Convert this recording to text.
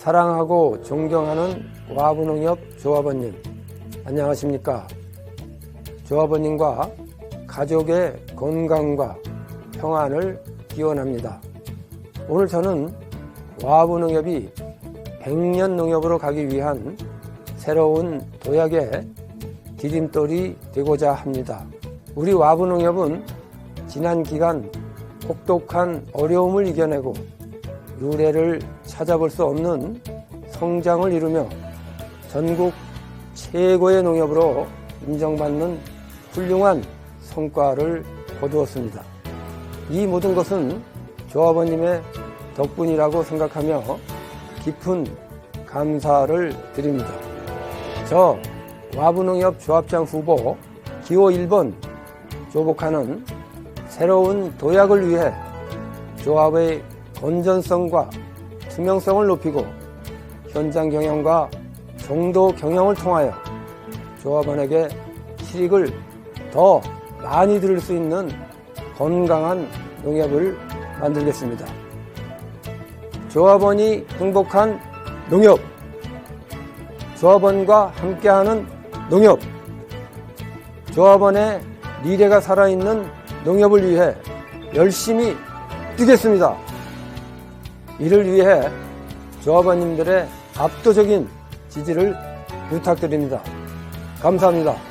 사랑하고 존경하는 와부농협 조합원님, 안녕하십니까? 조합원님과 가족의 건강과 평안을 기원합니다. 오늘 저는 와부농협이 100년 농협으로 가기 위한 새로운 도약의 디딤돌이 되고자 합니다. 우리 와부농협은 지난 기간 혹독한 어려움을 이겨내고 유례를 찾아볼 수 없는 성장을 이루며 전국 최고의 농협으로 인정받는 훌륭한 성과를 거두었습니다. 이 모든 것은 조합원님의 덕분이라고 생각하며 깊은 감사를 드립니다. 저 와부농협 조합장 후보 기호 1번 조복하는 새로운 도약을 위해 조합의 건전성과 투명성을 높이고 현장 경영과 정도 경영을 통하여 조합원에게 실익을 더 많이 들을 수 있는 건강한 농협을 만들겠습니다. 조합원이 행복한 농협, 조합원과 함께하는 농협, 조합원의 미래가 살아있는 농협을 위해 열심히 뛰겠습니다. 이를 위해 조합원님들의 압도적인 지지를 부탁드립니다. 감사합니다.